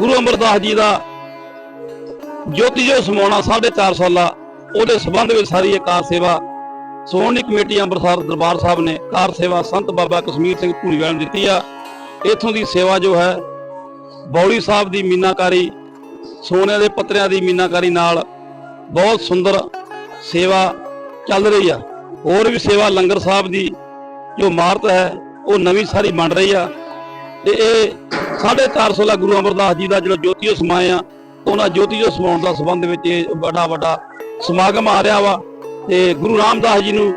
ਗੁਰੂ ਅਮਰਦਾਸ ਜੀ ਦਾ ਜੋਤੀ ਜੋ ਸਮਾਉਣਾ 4.5 ਸਾਲਾ, ਉਹਦੇ ਸਬੰਧ ਵਿੱਚ ਸਾਰੀ ਇਹ ਕਾਰ ਸੇਵਾ ਸੋਹਣੀ ਕਮੇਟੀ ਅੰਮ੍ਰਿਤਸਰ ਦਰਬਾਰ ਸਾਹਿਬ ਨੇ ਕਾਰ ਸੇਵਾ ਸੰਤ ਬਾਬਾ ਕਸ਼ਮੀਰ ਸਿੰਘ ਭੂਰੀਵਾਲ ਨੂੰ ਦਿੱਤੀ ਆ। ਇਥੋਂ ਦੀ ਸੇਵਾ ਜੋ ਹੈ, ਬੌਲੀ ਸਾਹਿਬ ਦੀ ਮੀਨਾਕਾਰੀ, ਸੋਨੇ ਦੇ ਪੱਤਰਿਆਂ ਦੀ ਮੀਨਾਕਾਰੀ ਨਾਲ ਬਹੁਤ ਸੁੰਦਰ ਸੇਵਾ ਚੱਲ ਰਹੀ ਆ। ਹੋਰ ਵੀ ਸੇਵਾ ਲੰਗਰ ਸਾਹਿਬ ਦੀ ਜੋ ਇਮਾਰਤ ਹੈ, ਉਹ ਨਵੀਂ ਸਾਰੀ ਬਣ ਰਹੀ ਆ। ਤੇ ਇਹ 450 ਲਾ ਗੁਰੂ ਅਮਰਦਾਸ ਜੀ ਦਾ ਜਿਹੜਾ ਜੋਤੀਓ ਸਮਾਏ ਆ, ਉਹਨਾਂ ਜੋਤੀਓ ਸਮਾਉਣ ਦਾ ਸੰਬੰਧ ਵਿੱਚ ਇਹ ਵੱਡਾ ਵੱਡਾ ਸਮਾਗਮ ਆ ਰਿਹਾ ਵਾ। ਤੇ ਗੁਰੂ ਰਾਮਦਾਸ ਜੀ ਨੂੰ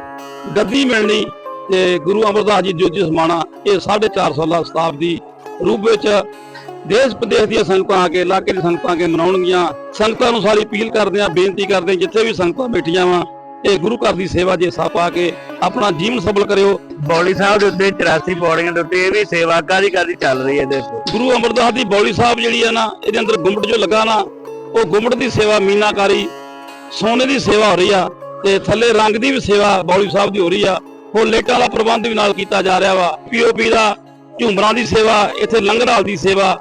ਗੱਦੀ ਮਿਲਣੀ ਤੇ ਗੁਰੂ ਅਮਰਦਾਸ ਜੀ ਜੋਤੀ ਸਮਾਣਾ, ਇਹ 450 ਲਾ ਸ਼ਤਾਬਦੀ ਰੂਪ ਵਿੱਚ ਦੇਸ਼ ਪ੍ਰਦੇਸ਼ ਦੀਆਂ ਸੰਗਤਾਂ ਆ ਕੇ, ਇਲਾਕੇ ਦੀਆਂ ਸੰਗਤਾਂ ਆ ਕੇ ਮਨਾਉਣਗੀਆਂ। ਸੰਗਤਾਂ ਨੂੰ ਸਾਰੀ ਅਪੀਲ ਕਰਦੇ ਆ, ਬੇਨਤੀ ਕਰਦੇ ਜਿੱਥੇ ਵੀ ਸੰਗਤਾਂ ਬੈਠੀਆਂ ਵਾ ਇਹ ਗੁਰੂ ਘਰ ਦੀ ਸੇਵਾ ਜੇ ਸਾ ਪਾ ਕੇ ਆਪਣਾ ਜੀਵਨ ਸਫਲ ਕਰਿਓ। ਬੌਲੀ ਸਾਹਿਬ ਦੇ ਉੱਤੇ 84 ਪੌੜੀਆਂ ਦੇ ਉੱਤੇ ਇਹ ਵੀ ਸੇਵਾ ਕਾਦੀ ਕਾਦੀ ਚੱਲ ਰਹੀ ਹੈ ਦੇਖੋ। ਗੁਰੂ ਅਮਰਦਾਸ ਦੀ ਬੌਲੀ ਸਾਹਿਬ ਜਿਹੜੀ ਆ ਨਾ ਇਹਦੇ ਅੰਦਰ ਗੁੰਮਟ ਜੋ ਲੱਗਾ ਨਾ ਉਹ ਗੁੰਮਟ ਦੀ ਸੇਵਾ ਮੀਨਾਕਾਰੀ ਸੋਨੇ ਦੀ ਸੇਵਾ ਹੋ ਰਹੀ ਆ ਤੇ ਥੱਲੇ ਰੰਗ ਦੀ ਵੀ ਸੇਵਾ ਬੌਲੀ ਸਾਹਿਬ ਦੀ ਹੋ ਰਹੀ ਆ। ਉਹ ਲੇਟਾਂ ਦਾ ਪ੍ਰਬੰਧ ਵੀ ਨਾਲ ਕੀਤਾ ਜਾ ਰਿਹਾ ਵਾ। ਪੀਓਪੀ ਦਾ ਝੂਮਰਾਂ ਦੀ ਸੇਵਾ ਇੱਥੇ ਲੰਗਰ ਹਾਲ ਦੀ ਸੇਵਾ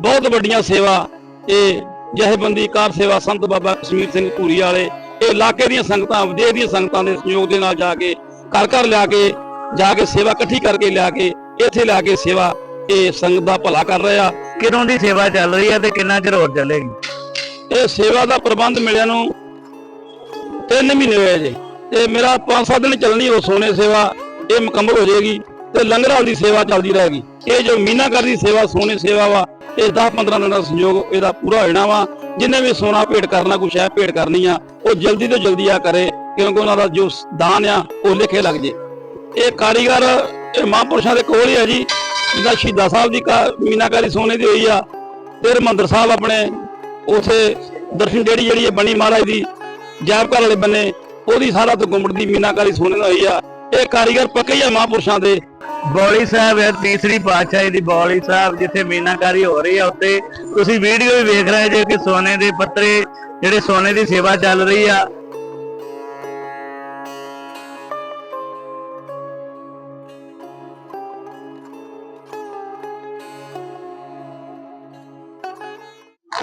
ਬਹੁਤ ਵੱਡੀਆਂ ਸੇਵਾ। ਇਹ ਜਹੇਬੰਦੀ ਕਾਰ ਸੇਵਾ ਸੰਤ ਬਾਬਾ ਕਸ਼ਮੀਰ ਸਿੰਘ ਧੂਰੀ ਵਾਲੇ ਇਹ ਇਲਾਕੇ ਦੀਆਂ ਸੰਗਤਾਂ ਵਿਦੇਸ਼ ਦੀਆਂ ਸੰਗਤਾਂ ਦੇ ਸਹਿਯੋਗ ਦੇ ਨਾਲ ਜਾ ਕੇ ਘਰ ਘਰ ਲਿਆ ਕੇ ਜਾ ਕੇ ਸੇਵਾ ਇਕੱਠੀ ਕਰਕੇ ਲਿਆ ਕੇ ਇੱਥੇ ਲਿਆ ਕੇ ਸੇਵਾ ਇਹ ਸੰਗਤ ਦਾ ਭਲਾ ਕਰ ਰਹੇ। ਆ ਕਿਦੋਂ ਦੀ ਸੇਵਾ ਚੱਲ ਰਹੀ ਹੈ ਤੇ ਕਿੰਨਾ ਚਿਰ ਹੋਰ ਚੱਲੇਗੀ? ਇਹ ਸੇਵਾ ਦਾ ਪ੍ਰਬੰਧ ਮਿਲਿਆ ਨੂੰ 3 ਮਹੀਨੇ ਹੋਏ ਜੀ ਤੇ ਮੇਰਾ 5-7 ਦਿਨ ਚੱਲਣੀ ਉਹ ਸੋਨੇ ਸੇਵਾ ਇਹ ਮੁਕੰਮਲ ਹੋ ਜਾਏਗੀ ਤੇ ਲੰਗਰ ਦੀ ਸੇਵਾ ਚੱਲਦੀ ਰਹੇਗੀ। ਇਹ ਜੋ ਮੀਨਾਕਾਰ ਦੀ ਸੇਵਾ ਸੋਨੇ ਸੇਵਾ ਵਾ ਇਹ 10-15 ਦਿਨਾਂ ਦਾ ਸੰਯੋਗ ਇਹਦਾ ਪੂਰਾ ਹੋ ਜਾਣਾ ਵਾ। ਜਿੰਨੇ ਵੀ ਸੋਨਾ ਭੇਟ ਕਰਨਾ ਕੁਛ ਹੈ ਭੇਟ ਕਰਨੀ ਆ, ਉਹ ਜਲਦੀ ਤੋਂ ਜਲਦੀ ਆ ਕਰੇ, ਕਿਉਂਕਿ ਉਹਨਾਂ ਦਾ ਜੋ ਦਾਨ ਆ, ਉਹ ਲਿਖੇ ਲੱਗ ਜੇ। ਇਹ ਕਾਰੀਗਰ, ਇਹ ਮਹਾਂਪੁਰਸ਼ਾਂ ਦੇ ਕੋਲ ਹੀ ਆ ਜੀ। ਜਿੱਦਾਂ ਸ਼ਹੀਦਾਂ ਸਾਹਿਬ ਦੀ ਕਾ- ਮੀਨਾਕਾਰੀ ਸੋਨੇ ਦੀ ਹੋਈ ਆ ਤੇ ਹਰਿਮੰਦਰ ਸਾਹਿਬ ਆਪਣੇ, ਉਥੇ ਦਰਸ਼ਨ ਜਿਹੜੀ ਜਿਹੜੀ ਹੈ ਬਣੀ ਮਹਾਰਾਜ ਦੀ, ਜੈਬ ਘਰ ਵਾਲੇ ਬੰਨੇ, ਉਹਦੀ ਸਾਰਾ ਤੋਂ ਗੁੰਮਟ ਦੀ ਮੀਨਾਕਾਰੀ ਸੋਨੇ ਨਾਲ ਹੋਈ ਆ। ਇਹ ਕਾਰੀਗਰ ਪੱਕੇ ਹੀ ਆ ਮਹਾਂਪੁਰਸ਼ਾਂ ਦੇ। ਬੌਲੀ ਸਾਹਿਬ ਹੈ, ਤੀਸਰੀ ਪਾਤਸ਼ਾਹੀ ਦੀ ਬੌਲੀ ਸਾਹਿਬ, ਜਿੱਥੇ ਮੀਨਾਕਾਰੀ ਹੋ ਰਹੀ ਹੈ ਉੱਤੇ ਤੁਸੀਂ ਵੀਡੀਓ ਵੀ ਵੇਖ ਰਹੇ ਜੇ ਕਿ ਸੋਨੇ ਦੇ ਪੱਤਰੇ, ਜਿਹੜੇ ਸੋਨੇ ਦੀ ਸੇਵਾ ਚੱਲ ਰਹੀ ਆ।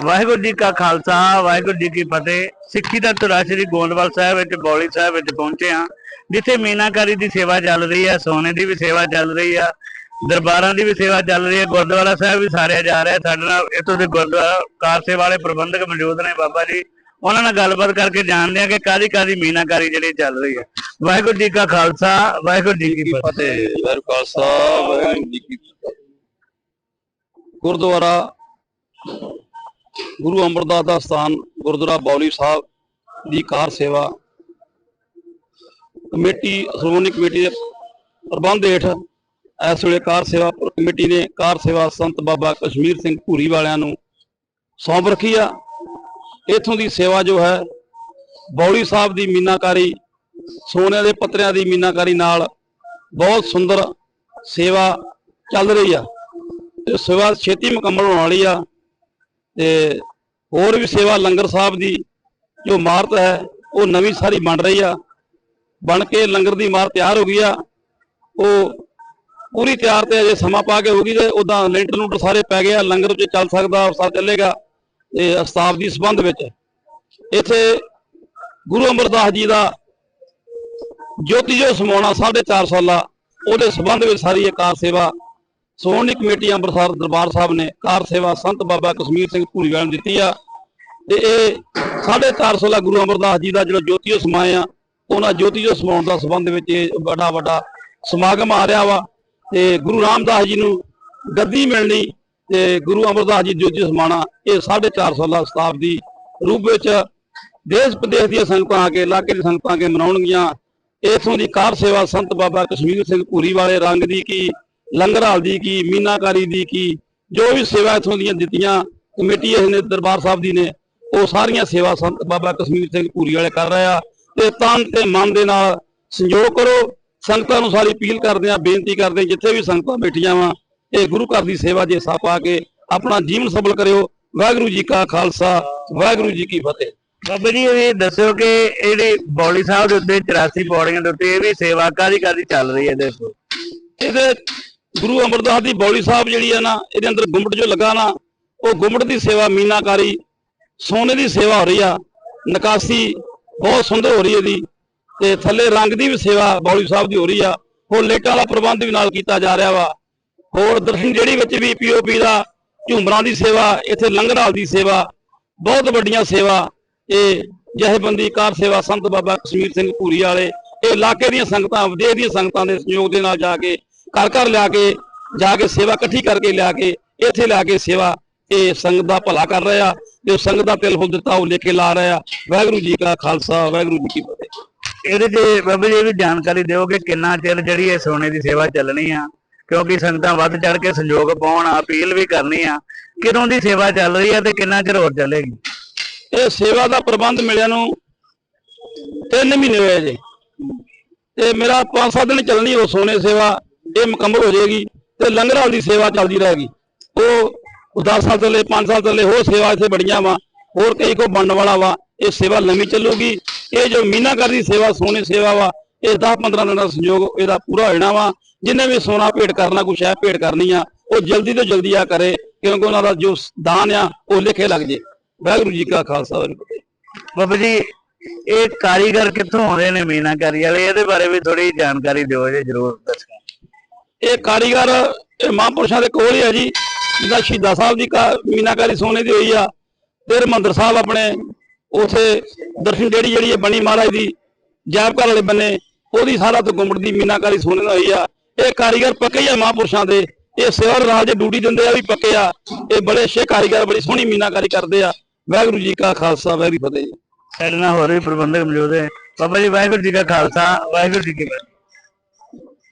ਵਾਹਿਗੁਰੂ ਜੀ ਕਾ ਖਾਲਸਾ, ਵਾਹਿਗੁਰੂ ਜੀ ਕੀ ਫਤਿਹ। ਸਿੱਖੀ ਦਾ ਧੁਰਾ ਸ੍ਰੀ ਗੋਂਦਵਾਲ ਸਾਹਿਬ ਵਿੱਚ, ਬੌਲੀ ਸਾਹਿਬ ਵਿੱਚ ਪਹੁੰਚੇ ਹਾਂ। ਜਿੱਥੇ ਮੀਨਾਕਾਰੀ ਦੀ ਸੇਵਾ ਚੱਲ ਰਹੀ ਹੈ ਸੋਨੇ ਦੀ ਵੀ ਸੇਵਾ ਚੱਲ ਰਹੀ ਆ ਦਰਬਾਰਾਂ ਦੀ ਵੀ ਸੇਵਾ ਚੱਲ ਰਹੀ ਹੈ ਗੁਰਦੁਆਰਾ ਸਾਹਿਬ ਵੀ ਸਾਰਿਆ ਜਾ ਰਿਹਾ ਸਾਡੇ ਨਾਲ ਇੱਥੋਂ ਦੇ ਗੁਰਦੁਆਰਾ ਕਾਰ ਸੇਵਾ ਵਾਲੇ ਪ੍ਰਬੰਧਕ ਮੌਜੂਦ ਨੇ ਬਾਬਾ ਜੀ। ਉਹਨਾਂ ਨਾਲ ਗੱਲਬਾਤ ਕਰਕੇ ਜਾਣਦੇ ਆ ਕਿ ਕਾਦੀ ਕਾਦੀ ਮੀਨਾਕਾਰੀ ਜਿਹੜੀ ਚੱਲ ਰਹੀ ਹੈ ਵਾਹਿਗੁਰੂ ਜੀ ਕਾ ਖਾਲਸਾ ਵਾਹਿਗੁਰੂ ਜੀ ਕੀ ਫਤਿਹ। ਫਤਿਹ ਵਾਹਿਗੁਰੂ ਖਾਲਸਾ ਵਾਹਿਗੁਰੂ ਜੀ ਕੀ ਫਤਿਹ। ਗੁਰਦੁਆਰਾ ਗੁਰੂ ਅਮਰਦਾਸ ਦਾ ਸਥਾਨ ਗੁਰਦੁਆਰਾ ਬੌਲੀ ਸਾਹਿਬ ਦੀ ਕਾਰ ਸੇਵਾ ਕਮੇਟੀ, ਸ਼੍ਰੋਮਣੀ ਕਮੇਟੀ ਦੇ ਪ੍ਰਬੰਧ ਹੇਠ ਇਸ ਵੇਲੇ ਕਾਰ ਸੇਵਾ ਕਮੇਟੀ ਨੇ ਕਾਰ ਸੇਵਾ ਸੰਤ ਬਾਬਾ ਕਸ਼ਮੀਰ ਸਿੰਘ ਭੂਰੀ ਵਾਲਿਆਂ ਨੂੰ ਸੌਂਪ ਰੱਖੀ ਆ। ਇਥੋਂ ਦੀ ਸੇਵਾ ਜੋ ਹੈ, ਬੌਲੀ ਸਾਹਿਬ ਦੀ ਮੀਨਾਕਾਰੀ ਸੋਨੇ ਦੇ ਪੱਤਰਿਆਂ ਦੀ ਮੀਨਾਕਾਰੀ ਨਾਲ ਬਹੁਤ ਸੁੰਦਰ ਸੇਵਾ ਚੱਲ ਰਹੀ ਆ। ਤੇ ਸੇਵਾ ਛੇਤੀ ਮੁਕੰਮਲ ਹੋਣ ਵਾਲੀ ਆ ਤੇ ਹੋਰ ਵੀ ਸੇਵਾ ਲੰਗਰ ਸਾਹਿਬ ਦੀ ਜੋ ਇਮਾਰਤ ਹੈ, ਉਹ ਨਵੀਂ ਸਾਰੀ ਬਣ ਰਹੀ ਆ। ਬਣ ਕੇ ਲੰਗਰ ਦੀ ਮਾਰ ਤਿਆਰ ਹੋ ਗਈ ਆ। ਉਹ ਪੂਰੀ ਤਿਆਰ ਤੇ ਅਜੇ ਸਮਾਂ ਪਾ ਕੇ ਹੋ ਗਈ ਤੇ ਉਦਾਂ ਲੈਂਟਰ ਨੂੰ ਸਾਰੇ ਪੈ ਗਿਆ ਲੰਗਰ ਵਿੱਚ ਚੱਲ ਸਕਦਾ ਸਭ ਚੱਲੇਗਾ ਤੇ ਸਤਾਬ ਦੀ ਸੰਬੰਧ ਵਿੱਚ। ਇੱਥੇ ਗੁਰੂ ਅਮਰਦਾਸ ਜੀ ਦਾ ਜੋਤੀ ਜੋ ਸਮਾਉਣਾ 4.5 ਸਾਲਾ, ਉਹਦੇ ਸੰਬੰਧ ਵਿੱਚ ਸਾਰੀ ਇਹ ਕਾਰ ਸੇਵਾ ਸੋਹਣੀ ਕਮੇਟੀ ਅੰਮ੍ਰਿਤਸਰ ਦਰਬਾਰ ਸਾਹਿਬ ਨੇ ਕਾਰ ਸੇਵਾ ਸੰਤ ਬਾਬਾ ਕਸ਼ਮੀਰ ਸਿੰਘ ਭੂਰੀਵਾਲ ਨੂੰ ਦਿੱਤੀ ਆ। ਤੇ ਇਹ 450 ਲਾ ਗੁਰੂ ਅਮਰਦਾਸ ਜੀ ਦਾ ਜਿਹੜਾ ਜੋਤੀਓ ਸਮਾਇਆ ਉਹਨਾਂ ਜੋਤੀ ਜੋ ਸਮਾਉਣ ਦਾ ਸੰਬੰਧ ਵਿੱਚ ਇਹ ਵੱਡਾ ਵੱਡਾ ਸਮਾਗਮ ਆ ਰਿਹਾ ਵਾ ਤੇ ਗੁਰੂ ਰਾਮਦਾਸ ਜੀ ਨੂੰ ਗੱਦੀ ਮਿਲਣੀ ਤੇ ਗੁਰੂ ਅਮਰਦਾਸ ਜੀ ਜੋਤੀ ਸਮਾਣਾ ਇਹ 450 ਲਾ ਸ਼ਤਾਬਦੀ ਰੂਪ ਵਿੱਚ ਦੇਸ਼ ਪ੍ਰਦੇਸ਼ ਦੀਆਂ ਸੰਗਤਾਂ ਆ ਕੇ, ਇਲਾਕੇ ਦੀਆਂ ਸੰਗਤਾਂ ਆ ਕੇ ਮਨਾਉਣਗੀਆਂ। ਇਥੋਂ ਦੀ ਕਾਰ ਸੇਵਾ ਸੰਤ ਬਾਬਾ ਕਸ਼ਮੀਰ ਸਿੰਘ ਭੂਰੀ ਵਾਲੇ ਰੰਗ ਦੀ ਕੀ ਲੰਗਰ ਹਾਲ ਦੀ ਕੀ, ਮੀਨਾਕਾਰੀ ਦੀ ਕੀ, ਜੋ ਵੀ ਸੇਵਾ ਇਥੋਂ ਦੀਆਂ ਦਿੱਤੀਆਂ ਕਮੇਟੀ ਇਸ ਨੇ ਦਰਬਾਰ ਸਾਹਿਬ ਦੀ ਨੇ, ਉਹ ਸਾਰੀਆਂ ਸੇਵਾ ਸੰਤ ਬਾਬਾ ਕਸ਼ਮੀਰ ਸਿੰਘ ਪੂਰੀ ਵਾਲੇ ਕਰ ਰਿਹਾ ਤੇ ਤਨ ਤੇ ਮਨ ਦੇ ਨਾਲ ਸੰਯੋਗ ਕਰੋ। ਸੰਗਤਾਂ ਨੂੰ ਸਾਰੀ ਅਪੀਲ ਕਰਦੇ ਆ ਬੇਨਤੀ ਕਰਦੇ ਜਿੱਥੇ ਵੀ ਸੰਗਤਾਂ ਬੈਠੀਆਂ ਵਾ ਇਹ ਗੁਰੂ ਘਰ ਦੀ ਸੇਵਾ ਜੇ ਸਾ ਪਾ ਕੇ ਆਪਣਾ ਜੀਵਨ ਸਫਲ ਕਰਿਓ। ਵਾਹਿਗੁਰੂ ਜੀ ਕਾ ਖਾਲਸਾ ਵਾਹਿਗੁਰੂ ਜੀ ਕੀ ਫਤਿਹ। ਬਾਬਾ ਜੀ ਇਹ ਦੱਸਿਓ ਕਿ ਇਹ ਜਿਹੜੀ ਬੌਲੀ ਸਾਹਿਬ ਦੇ ਉੱਤੇ 84 ਪੌੜੀਆਂ ਦੇ ਉੱਤੇ ਇਹ ਵੀ ਸੇਵਾ ਕਾਦੀ ਕਾਦੀ ਚੱਲ ਰਹੀ ਹੈ ਦੇਖੋ ਇਹਦੇ ਗੁਰੂ ਅਮਰਦਾਸ ਦੀ ਬੌਲੀ ਸਾਹਿਬ ਜਿਹੜੀ ਆ ਨਾ ਇਹਦੇ ਅੰਦਰ ਗੁੰਮਟ ਜੋ ਲੱਗਾ ਨਾ ਉਹ ਗੁੰਮਟ ਦੀ ਸੇਵਾ ਮੀਨਾਕਾਰੀ ਸੋਨੇ ਦੀ ਸੇਵਾ ਹੋ ਰਹੀ ਆ ਨਿਕਾਸੀ ਬਹੁਤ ਸੁੰਦਰ ਹੋ ਰਹੀ ਹੈ ਇਹਦੀ ਤੇ ਥੱਲੇ ਰੰਗ ਦੀ ਵੀ ਸੇਵਾ ਬੌਲੀ ਸਾਹਿਬ ਦੀ ਹੋ ਰਹੀ ਆ। ਹੋਰ ਲੇਟਾਂ ਵਾਲਾ ਪ੍ਰਬੰਧ ਵੀ ਨਾਲ ਕੀਤਾ ਜਾ ਰਿਹਾ ਵਾ। ਹੋਰ ਦਰਸ਼ਨ ਜਿਹੜੀ ਵਿੱਚ ਵੀ ਪੀਓਪੀ ਦਾ ਝੂਮਰਾਂ ਦੀ ਸੇਵਾ, ਇੱਥੇ ਲੰਗਰ ਦੀ ਸੇਵਾ, ਬਹੁਤ ਵੱਡੀਆਂ ਸੇਵਾ। ਇਹ ਜਥੇਬੰਦੀ ਕਾਰ ਸੇਵਾ ਸੰਤ ਬਾਬਾ ਕਸ਼ਮੀਰ ਸਿੰਘ ਭੂਰੀ ਵਾਲੇ, ਇਹ ਇਲਾਕੇ ਦੀਆਂ ਸੰਗਤਾਂ, ਵਿਦੇਸ਼ ਦੀਆਂ ਸੰਗਤਾਂ ਦੇ ਸਹਿਯੋਗ ਦੇ ਨਾਲ ਜਾ ਕੇ, ਘਰ ਘਰ ਲਿਆ ਕੇ, ਜਾ ਕੇ ਸੇਵਾ ਇਕੱਠੀ ਕਰਕੇ ਲਿਆ ਕੇ, ਇੱਥੇ ਲਿਆ ਕੇ ਸੇਵਾ ਇਹ ਸੰਗਤ ਦਾ ਭਲਾ ਕਰ ਰਿਹਾ। ਤੇ ਉਹ ਸੰਗਤ ਦਾ ਤਿਲ ਫੁੱਲ ਦਿੱਤਾ ਉਹ ਲੈ ਕੇ ਲਾ ਰਿਹਾ। ਵਾਹਿਗੁਰੂ ਜੀ ਕਾ ਖਾਲਸਾ ਵਾਹਿਗੁਰੂ ਜੀ ਕੀ ਫਤਿਹ। ਇਹਦੇ 'ਚ ਬਾਬਾ ਜੀ ਇਹ ਵੀ ਜਾਣਕਾਰੀ ਦਿਓ ਕਿ ਕਿੰਨਾ ਚਿਰ ਜਿਹੜੀ ਇਹ ਸੋਨੇ ਦੀ ਸੇਵਾ ਚੱਲਣੀ ਆ। ਕਿਉਂਕਿ ਸੰਗਤਾਂ ਵੱਧ ਚੜ ਕੇ ਸੰਯੋਗ ਪਾਉਣ ਅਪੀਲ ਵੀ ਕਰਨੀ ਆ। ਕਿਦੋਂ ਦੀ ਸੇਵਾ ਚੱਲ ਰਹੀ ਆ ਤੇ ਕਿੰਨਾ ਚਿਰ ਹੋਰ ਚੱਲੇਗੀ? ਇਹ ਸੇਵਾ ਦਾ ਪ੍ਰਬੰਧ ਮਿਲਿਆ ਨੂੰ 3 ਮਹੀਨੇ ਹੋਏ ਜੇ ਤੇ ਮੇਰਾ 5-7 ਦਿਨ ਚੱਲਣੀ ਉਹ ਸੋਨੇ ਸੇਵਾ ਇਹ ਮੁਕੰਮਲ ਹੋ ਜਾਏਗੀ ਤੇ ਲੰਗਰ ਦੀ ਸੇਵਾ ਚੱਲਦੀ ਰਹੇਗੀ। ਉਹ 10 ਸਾਲ ਚੱਲੇ 5 ਸਾਲ ਚੱਲੇ ਹੋਰ ਸੇਵਾ ਇੱਥੇ ਬੜੀਆਂ ਵਾ ਹੋਰ ਕਈ ਕੋ ਬਣਨ ਵਾਲਾ ਵਾ ਇਹ ਸੇਵਾ ਲੰਮੀ ਚੱਲੂਗੀ। ਇਹ ਜੋ ਮੀਨਾਕਾਰ ਦੀ ਸੇਵਾ ਸੋਨੇ ਸੇਵਾ ਵਾ ਇਹ 10-15 ਦਿਨ ਦਾ ਸੰਯੋਗ ਇਹਦਾ ਪੂਰਾ ਹੋ ਜਾਣਾ ਵਾ। ਜਿੰਨੇ ਵੀ ਸੋਨਾ ਭੇਟ ਕਰਨਾ ਕੁਛ ਹੈ ਭੇਟ ਕਰਨੀ ਆ ਉਹ ਜਲਦੀ ਤੋਂ ਜਲਦੀ ਆ ਕਰੇ ਕਿਉਂਕਿ ਉਹਨਾਂ ਦਾ ਜੋ ਦਾਨ ਆ ਉਹ ਲਿਖੇ ਲੱਗ ਜੇ। ਵਾਹਿਗੁਰੂ ਜੀ ਕਾ ਖਾਲਸਾ। ਬਾਬਾ ਜੀ ਇਹ ਕਾਰੀਗਰ ਕਿੱਥੋਂ ਆਉਂਦੇ ਨੇ ਮੀਨਾਕਾਰੀ ਵਾਲੇ? ਇਹਦੇ ਬਾਰੇ ਵੀ ਥੋੜੀ ਜਾਣਕਾਰੀ ਦਿਓ ਜੀ ਜਰੂਰ ਦੱਸੋ ਇਹ ਕਾਰੀਗਰ ਇਹ ਮਹਾਂਪੁਰਸ਼ਾਂ ਦੇ ਕੋਲ ਹੀ ਆ ਜੀ। ਜਿੱਦਾਂ ਸ਼ਹੀਦਾਂ ਸਾਹਿਬ ਦੀ ਕਾ- ਮੀਨਾਕਾਰੀ ਸੋਨੇ ਦੀ ਹੋਈ ਆ, ਤੇ ਹਰਿਮੰਦਰ ਸਾਹਿਬ ਆਪਣੇ ਉਥੇ ਦਰਸ਼ਨ ਜਿਹੜੀ ਜਿਹੜੀ ਬਣੀ ਮਹਾਰਾਜ ਦੀ, ਜੈਬ ਘਰ ਵਾਲੇ ਬੰਨੇ, ਉਹਦੀ ਸਾਰਾ ਤੋਂ ਗੁੰਮਟ ਦੀ ਮੀਨਾਕਾਰੀ ਸੋਨੇ ਦੀ ਹੋਈ ਆ। ਇਹ ਕਾਰੀਗਰ ਪੱਕੇ ਆ ਮਹਾਂਪੁਰਸ਼ਾਂ ਦੇ, ਇਹ ਸੇਵਾ ਰਾਜ ਦੇ ਡਿਊਟੀ ਦਿੰਦੇ ਆ ਵੀ ਪੱਕੇ ਆ, ਇਹ ਬੜੇ ਅੱਛੇ ਕਾਰੀਗਰ ਬੜੀ ਸੋਹਣੀ ਮੀਨਾਕਾਰੀ ਕਰਦੇ ਆ। ਵਾਹਿਗੁਰੂ ਜੀ ਕਾ ਖਾਲਸਾ, ਵਾਹਿਗੁਰੂ ਫਤਿਹ। ਸਾਡੇ ਨਾਲ ਹੋਰ ਵੀ ਪ੍ਰਬੰਧਕ ਮੌਜੂਦ ਹੈ ਬਾਬਾ ਜੀ, ਵਾਹਿਗੁਰੂ ਜੀ ਕਾ ਖਾਲਸਾ, ਵਾਹਿਗੁਰੂ ਜੀ ਕੀ ਫਤਿਹ।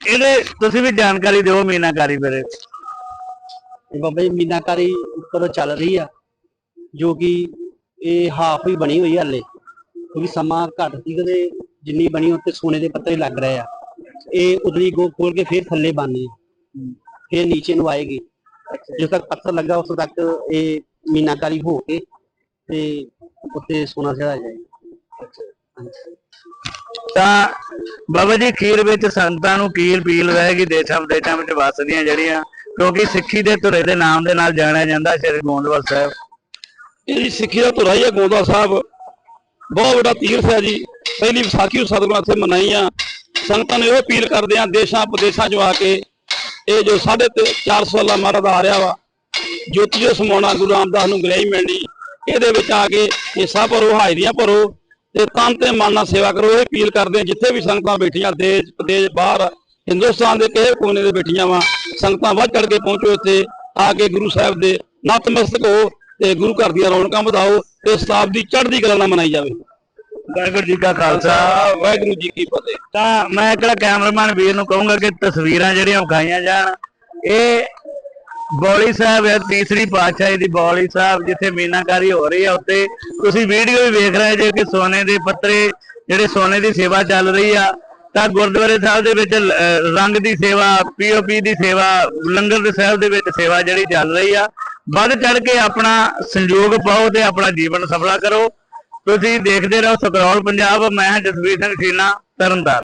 ਇਹਦੇ ਤੁਸੀਂ ਵੀ ਜਾਣਕਾਰੀ ਦਿਓ ਮੀਨਾਕਾਰੀ ਬਾਰੇ। ਬਾਬਾ ਜੀ ਮੀਨਾਕਾਰੀ ਉੱਪਰ ਚੱਲ ਰਹੀ ਆ, ਜੋ ਕਿ ਇਹ ਹਾਫ ਹੀ ਬਣੀ ਹੋਈ ਆ ਹਲੇ, ਕਿਉਂਕਿ ਸਮਾਂ ਘੱਟ ਸੀ ਕਦੇ ਜਿੰਨੀ ਬਣੀ ਉੱਤੇ ਸੋਨੇ ਦੇ ਪੱਤਰੇ ਲੱਗ ਰਹੇ ਆ। ਇਹ ਉਦਲੀ ਗੋ ਖੋਲ ਕੇ ਫਿਰ ਥੱਲੇ ਬਾਨੀ ਫਿਰ ਨੀਚੇ ਨੂੰ ਆਏਗੀ। ਜਦੋਂ ਤੱਕ ਪੱਥਰ ਲੱਗਾ ਉਸ ਤੱਕ ਇਹ ਮੀਨਾਕਾਰੀ ਹੋ ਕੇ ਤੇ ਉੱਤੇ ਸੋਨਾ ਚੜਾ ਜਾਏਗਾ। ਤਾਂ ਬਾਬਾ ਜੀ ਖੀਰ ਵਿੱਚ ਸੰਤਾਂ ਨੂੰ ਕੀਲ ਪੀਲ ਰਹੇਗੀ ਦੇਸ਼ਾਂ ਵਿਦੇਸ਼ਾਂ ਵਿੱਚ ਵੱਸਦੀਆਂ ਜਿਹੜੀਆਂ ਕਿਉਂਕਿ ਸਿੱਖੀ ਦੇ ਧੁਰੇ ਦੇ ਨਾਮ ਦੇ ਨਾਲ ਜਾਣਿਆ ਜਾਂਦਾ ਸ਼੍ਰੀ ਗੋਂਦਵਾਲ ਸਾਹਿਬ। ਇਹ ਸਿੱਖੀ ਦਾ ਧੁਰਾ ਹੀ ਹੈ ਗੋਂਦਾ ਸਾਹਿਬ। ਬਹੁਤ ਵੱਡਾ ਤੀਰਥ ਹੈ ਜੀ। ਪਹਿਲੀ ਵਿਸਾਖੀ ਉਹ ਸਤਿਗੁਰਾਂ ਇੱਥੇ ਮਨਾਈ ਆ। ਸੰਗਤਾਂ ਨੂੰ ਇਹ ਅਪੀਲ ਕਰਦੇ ਆ, ਦੇਸ਼ਾਂ ਪ੍ਰਦੇਸ਼ਾਂ 'ਚੋਂ ਆ ਕੇ ਇਹ ਜੋ ਸਾਢੇ ਤੇ 400 ਸਾਲਾ ਮਹਾਰਾਜ ਦਾ ਆ ਰਿਹਾ ਵਾ, ਜੋਤੀ ਜੋ ਸਮਾਉਣਾ, ਗੁਰੂ ਰਾਮਦਾਸ ਨੂੰ ਗ੍ਰਹਿ ਮਿਲਣੀ, ਇਹਦੇ ਵਿੱਚ ਆ ਕੇ ਹਿੱਸਾ ਭਰੋ, ਹਾਜ਼ਰੀਆਂ ਭਰੋ ਤੇ ਤਨ ਤੇ ਮਨ ਨਾਲ ਸੇਵਾ ਕਰੋ, ਇਹ ਅਪੀਲ ਕਰਦੇ ਆ, ਜਿੱਥੇ ਵੀ ਸੰਗਤਾਂ ਬੈਠੀਆਂ, ਦੇਸ਼ ਪ੍ਰਦੇਸ਼ ਬਾਹਰ ਹਿੰਦੁਸਤਾਨ ਦੇ ਕਿਸੇ ਕੋਨੇ ਦੇ ਬੈਠੀਆਂ ਵਾ ਸੰਗਤਾਂ ਵੱਧ ਚੜ ਕੇ ਪਹੁੰਚੋ ਇੱਥੇ ਆ ਕੇ ਗੁਰੂ ਸਾਹਿਬ ਦੇ ਨਤਮਸਤਕ ਹੋ ਤੇ ਗੁਰੂ ਘਰ ਦੀਆਂ ਰੌਣਕਾਂ ਵਧਾਓ ਤੇ ਸਤਾਬ ਦੀ ਚੜ੍ਹਦੀ ਕਲਾ ਨਾਲ ਮਨਾਈ ਜਾਵੇ। ਵਾਹਿਗੁਰੂ ਜੀ ਕਾ ਖਾਲਸਾ। ਵਾਹਿਗੁਰੂ ਜੀ ਕੀ ਫਤਿਹ। ਤਾਂ ਮੈਂ ਕਿਹੜਾ ਕੈਮਰਾਮੈਨ ਵੀਰ ਨੂੰ ਕਹੂੰਗਾ ਕਿ ਤਸਵੀਰਾਂ ਜਿਹੜੀਆਂ ਵਿਖਾਈਆਂ ਜਾਣ ਇਹ ਬੌਲੀ ਸਾਹਿਬ ਹੈ ਤੀਸਰੀ ਪਾਤਸ਼ਾਹੀ ਦੀ ਬੌਲੀ ਸਾਹਿਬ ਜਿੱਥੇ ਮੀਨਾਕਾਰੀ ਹੋ ਰਹੀ ਹੈ ਉੱਤੇ ਤੁਸੀਂ ਵੀਡੀਓ ਵੀ ਵੇਖ ਰਹੇ ਜੇ ਕਿ ਸੋਨੇ ਦੇ ਪੱਤਰੇ ਜਿਹੜੇ ਸੋਨੇ ਦੀ ਸੇਵਾ ਚੱਲ ਰਹੀ ਆ ਤਾਂ ਗੁਰਦੁਆਰੇ ਸਾਹਿਬ ਦੇ ਵਿੱਚ ਰੰਗ ਦੀ ਸੇਵਾ ਪੀਓਪੀ ਦੀ ਸੇਵਾ, ਲੰਗਰ ਦੇ ਸਾਹਿਬ ਦੇ ਵਿੱਚ ਸੇਵਾ ਜਿਹੜੀ ਚੱਲ ਰਹੀ ਆ। ਵੱਧ ਚੜ ਕੇ ਆਪਣਾ ਸੰਯੋਗ ਪਾਓ ਤੇ ਆਪਣਾ ਜੀਵਨ ਸਫਲਾ ਕਰੋ। ਤੁਸੀਂ ਦੇਖਦੇ ਰਹੋ ਸਕਰੋਲ ਪੰਜਾਬ। ਮੈਂ ਜਸਵੀਰ ਸਿੰਘ ਸ਼ੀਨਾ, ਤਰਨਤਾਰਨ।